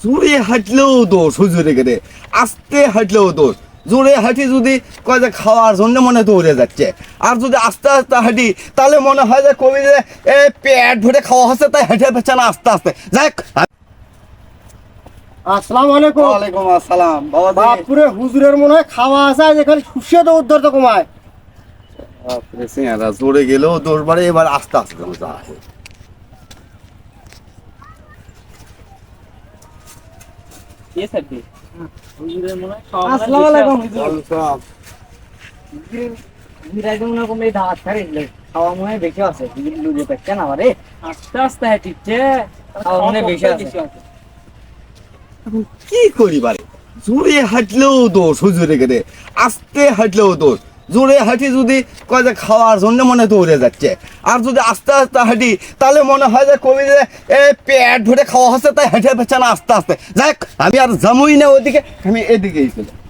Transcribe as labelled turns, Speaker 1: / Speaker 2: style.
Speaker 1: জোরে হাঁটলেও দোষ হুজুরে গেলে আস্তে হাঁটলেও দোষ। জোরে হাঁটি যদি কয় যে খাওয়ার জন্য মনে দৌড়ে যাচ্ছে। আর যদি আস্তে আস্তে হাঁটি তাহলে মনে হয় যে কবি যে এ পেট ভরে খাওয়া হচ্ছে তাই হেঁটে পেছে না আস্তে আস্তে। যাক।
Speaker 2: আসসালামু আলাইকুম
Speaker 1: ওয়ালাইকুম আসসালাম। বাবা
Speaker 2: বাপুরে হুজুরের মনে হয় খাওয়া আছে যে খালি শুষে তো উদ্ধার তো কমায়।
Speaker 1: জোরে গেলেও দোষ বাড়ে এবার আস্তে আস্তে যায়
Speaker 2: আসসালামু আলাইকুম
Speaker 3: খাওয়া মনে হয় বেশি আছে। লুজে পেচ্ছে না আমারে। আস্তে আস্তে হয় বেশি আছে।
Speaker 1: কি করি বারে? জোরে হাঁটলেও দোষ হুজুরে গেলে আস্তে হাঁটলেও দোষ। জোরে হাঁটি যদি কয় যে খাওয়ার জন্য মনে দৌড়ে যাচ্ছে। আর যদি আস্তে আস্তে হাঁটি, তাহলে মনে হয় যে কবি যে, এ, পেট ভরে খাওয়া হচ্ছে, তাই হেঁটে পেছানা আস্তে আস্তে। যাক আমি আর জামুই না ওদিকে, আমি এদিকেই চলে